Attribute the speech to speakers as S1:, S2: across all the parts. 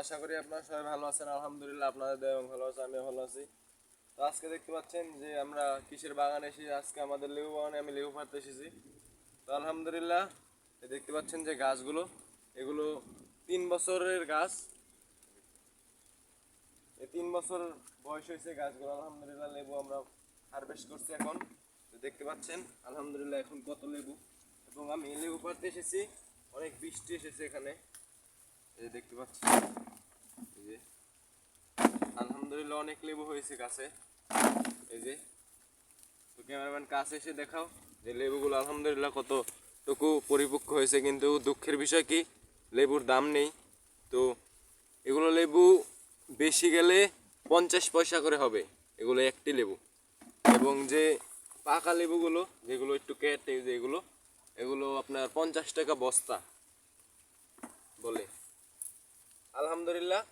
S1: আশা করি আপনারা সবাই ভালো আছেন, আলহামদুলিল্লাহ আপনাদের দয়া ভালো আছে আমিও ভালো আছি। তো আজকে দেখতে পাচ্ছেন যে আমরা কিসের বাগানে এসেছি? আজকে আমাদের লেবু বাগানে আমি লেবু পাড়তে এসেছি। তো আলহামদুলিল্লাহ দেখতে পাচ্ছেন যে গাছগুলো, এগুলো তিন বছরের গাছ। এই তিন বছর বয়স হয়েছে গাছগুলো। আলহামদুলিল্লাহ লেবু আমরা হারভেস্ট করছি এখন। দেখতে পাচ্ছেন, আলহামদুলিল্লাহ এখন কত লেবু। এবং আমি লেবু পাড়তে এসেছি, অনেক বৃষ্টি এসেছে এখানে। এই দেখতে পাচ্ছি এই যে। আলহামদুলিল্লাহ অনেক লেবু হয়েছে গাছে। এই যে। তো ক্যামেরাম্যান কাছে এসে দেখাও যে লেবুগুলো আলহামদুলিল্লাহ কতটুকু পরিপক্ক হয়েছে, কিন্তু দুঃখের বিষয় কি? লেবুর দাম নেই। তো এগুলো লেবু বেশি গেলে পঞ্চাশ পয়সা করে হবে। এগুলো একটি লেবু। এবং যে পাকা লেবুগুলো, যেগুলো একটু কেটে যেগুলো এগুলো আপনার পঞ্চাশ টাকা বস্তা বলে। আলহামদুলিল্লাহ,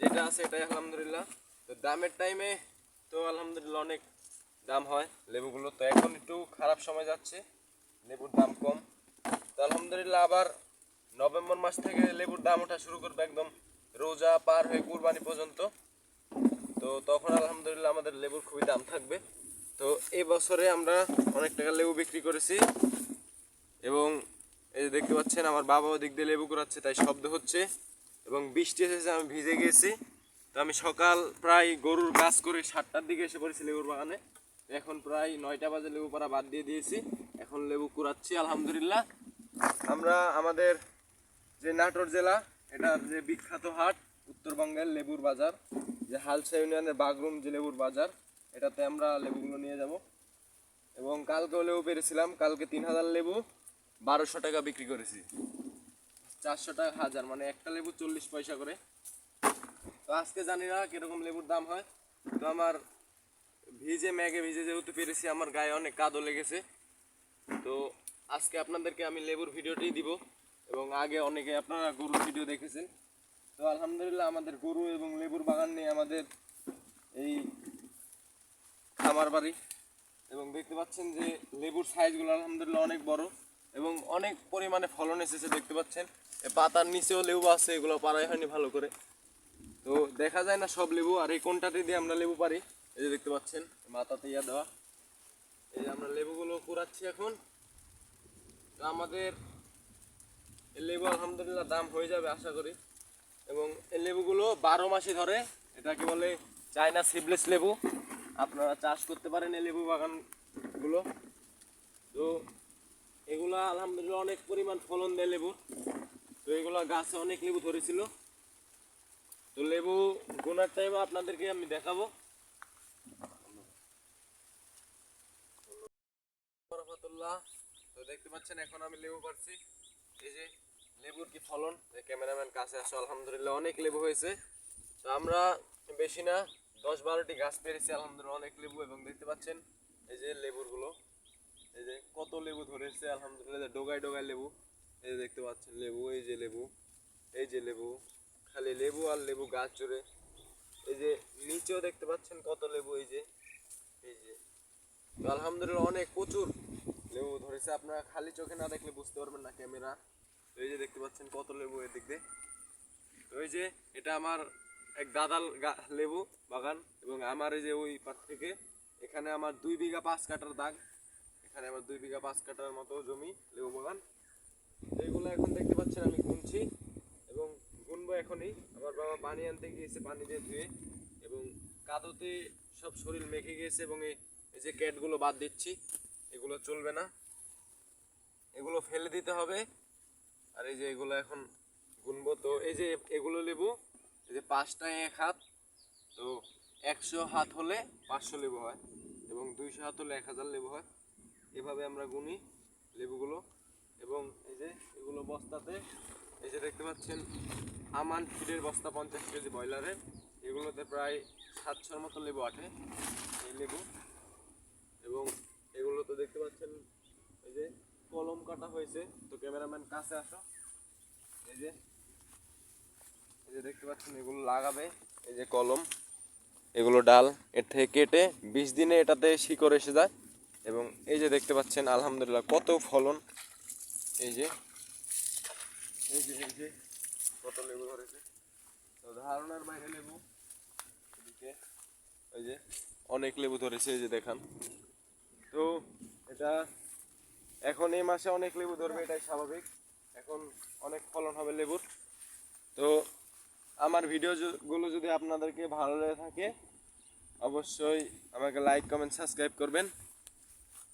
S1: যেটা আছে এটাই আলহামদুলিল্লাহ। তো দামের টাইমে তো আলহামদুলিল্লাহ অনেক দাম হয়, লেবুগুলো তো এখন একটু খারাপ সময় যাচ্ছে, লেবুর দাম কম। তো আলহামদুলিল্লাহ আবার নভেম্বর মাস থেকে লেবুর দাম ওঠা শুরু করবে একদম রোজা পার হয়ে কুরবানি পর্যন্ত। তো তখন আলহামদুলিল্লাহ আমাদের লেবুর খুবই দাম থাকবে। তো এই বছরে আমরা অনেক টাকা লেবু বিক্রি করেছি। এবং এই যে দেখতে পাচ্ছেন, আমার বাবা ওদিক দিয়ে লেবু করাচ্ছে তাই শব্দ হচ্ছে। এবং বৃষ্টি এসেছে আমি ভিজে গিয়েছি তো আমি সকাল প্রায় গরুর কাজ করে সাতটার দিকে এসে পড়েছি লেবুর বাগানে। এখন প্রায় নয়টা বাজে, লেবু পাড়া বাদ দিয়ে দিয়েছি। এখন লেবু কুড়াচ্ছি, আলহামদুলিল্লাহ। আমরা আমাদের যে নাটোর জেলা, এটার যে বিখ্যাত হাট, উত্তরবঙ্গের লেবুর বাজার, যে হালসা ইউনিয়নের বাগরুম যে লেবুর বাজার, এটাতে আমরা লেবুগুলো নিয়ে যাব। এবং কালকেও লেবু পেরেছিলাম, কালকে তিন হাজার লেবু, বারোশো টাকা বিক্রি করেছি। চারশো টাকা হাজার মানে একটা লেবু চল্লিশ পয়সা করে। তো আজকে জানি না কীরকম লেবুর দাম হয়। তো আমার ভিজে, ম্যাগে ভিজে যেহেতু পেরেছি, আমার গায়ে অনেক কাদও লেগেছে। তো আজকে আপনাদেরকে আমি লেবুর ভিডিওটি দিব এবং আগে অনেকে আপনারা গরুর ভিডিও দেখেছেন। তো আলহামদুলিল্লাহ আমাদের গরু এবং লেবুর বাগান নিয়ে আমাদের এই খামার বাড়ি। এবং দেখতে পাচ্ছেন যে লেবুর সাইজগুলো আলহামদুলিল্লাহ অনেক বড়। এবং অনেক পরিমাণে ফলন এসেছে, দেখতে পাচ্ছেন। পাতার নিচেও লেবু আছে, এগুলো পাড়াই হয়নি ভালো করে। তো দেখা যায় না সব লেবু, আর এই কোনটাতে দিয়ে আমরা লেবু পারি এই যে দেখতে পাচ্ছেন, মাথাতে ইয়া দেওয়া। এই যে আমরা লেবুগুলো কুড়াচ্ছি এখন। তো আমাদের লেবু আলহামদুলিল্লাহ দাম হয়ে যাবে, আশা করি। এবং এই লেবুগুলো বারো মাসে ধরে, এটাকে বলে চায়না সিবলেস লেবু। আপনারা চাষ করতে পারেন এই লেবু বাগানগুলো। তো আলহামদুলিল্লাহ, অনেক পরিমাণ ফলন দেয় লেবুর তো এগুলা গাছে অনেক লেবু ধরেছিল। তো লেবু গোনার টাইমে আপনাদেরকে আমি দেখাবো। তো দেখতে পাচ্ছেন, এখন আমি লেবু পাচ্ছি এই যে লেবুর কি ফলন ক্যামেরাম্যান কাছে আসো আলহামদুলিল্লাহ অনেক লেবু হয়েছে। তো আমরা বেশি না, দশ বারোটি গাছ পেরেছি, আলহামদুলিল্লাহ অনেক লেবু। এবং দেখতে পাচ্ছেন, এই যে লেবুরগুলো। এই যে কত লেবু ধরেছে, আলহামদুলিল্লাহ। ডোগায় ডোগায় লেবু, এই যে দেখতে পাচ্ছেন লেবু, এই যে লেবু, এই যে লেবু, খালি লেবু আর লেবু গাছ জুড়ে। এই যে নিচেও দেখতে পাচ্ছেন কত লেবু, এই যে এই যে। আলহামদুলিল্লাহ অনেক প্রচুর লেবু ধরেছে। আপনারা খালি চোখে না দেখলে বুঝতে পারবেন না ক্যামেরা। তো এই যে দেখতে পাচ্ছেন কত লেবু এদিক দিয়ে। তো এই যে এটা আমার এক দাদাল লেবু বাগান এবং আমার এই যে ওই পাশ থেকে, এখানে আমার দুই বিঘা পাঁচ কাটার দাগ। এখানে আমার দুই বিঘা পাঁচ কাটার মতো জমি, লেবু বাগান। এইগুলো এখন দেখতে পাচ্ছেন আমি গুনছি এবং গুনবো এখনই। আমার বাবা পানি আনতে গিয়েছে পানি দিয়ে ধুয়ে এবং কাদোতে সব শরীর মেখে গিয়েছে এবং এই যে ক্যাটগুলো বাদ দিচ্ছি, এগুলো চলবে না। এগুলো ফেলে দিতে হবে। আর এই যে এগুলো এখন গুনবো। তো এই যে এগুলো লেবু, এই যে পাঁচটায় এক হাত, তো একশো হাত হলে পাঁচশো লেবু হয় এবং দুইশো হাত হলে এক হাজার লেবু হয়। এভাবে আমরা গুনি লেবুগুলো। এবং এই যে এগুলো বস্তাতে, এই যে দেখতে পাচ্ছেন, আমান ফিডের বস্তা পঞ্চাশ কেজি ব্রয়লারের এগুলোতে প্রায় সাতশোর মতো লেবু আঠে এই লেবু। এবং এগুলো তো দেখতে পাচ্ছেন, এই যে কলম কাটা হয়েছে। তো ক্যামেরাম্যান কাছে আসো। এই যে এই যে দেখতে পাচ্ছেন, এগুলো লাগাবে, এই যে কলম। এগুলো ডাল এর থেকে কেটে বিশ দিনে এটাতে শিকড় এসে যায়। এবং এই যে দেখতে পাচ্ছেন, আলহামদুলিল্লাহ, কত ফলন। এই যে এই যে এই যে, কত লেবু ধরেছে। তো ধারণার বাইরে লেবু, এদিকে ওই যে, অনেক লেবু ধরেছে, এই যে দেখান। তো এটা, এখন এই মাসে অনেক লেবু ধরবে, এটাই স্বাভাবিক। এখন অনেক ফলন হবে লেবুর। তো আমার ভিডিও গুলো যদি আপনাদেরকে ভালো লেগে থাকে, অবশ্যই আমাকে লাইক কমেন্ট সাবস্ক্রাইব করবেন।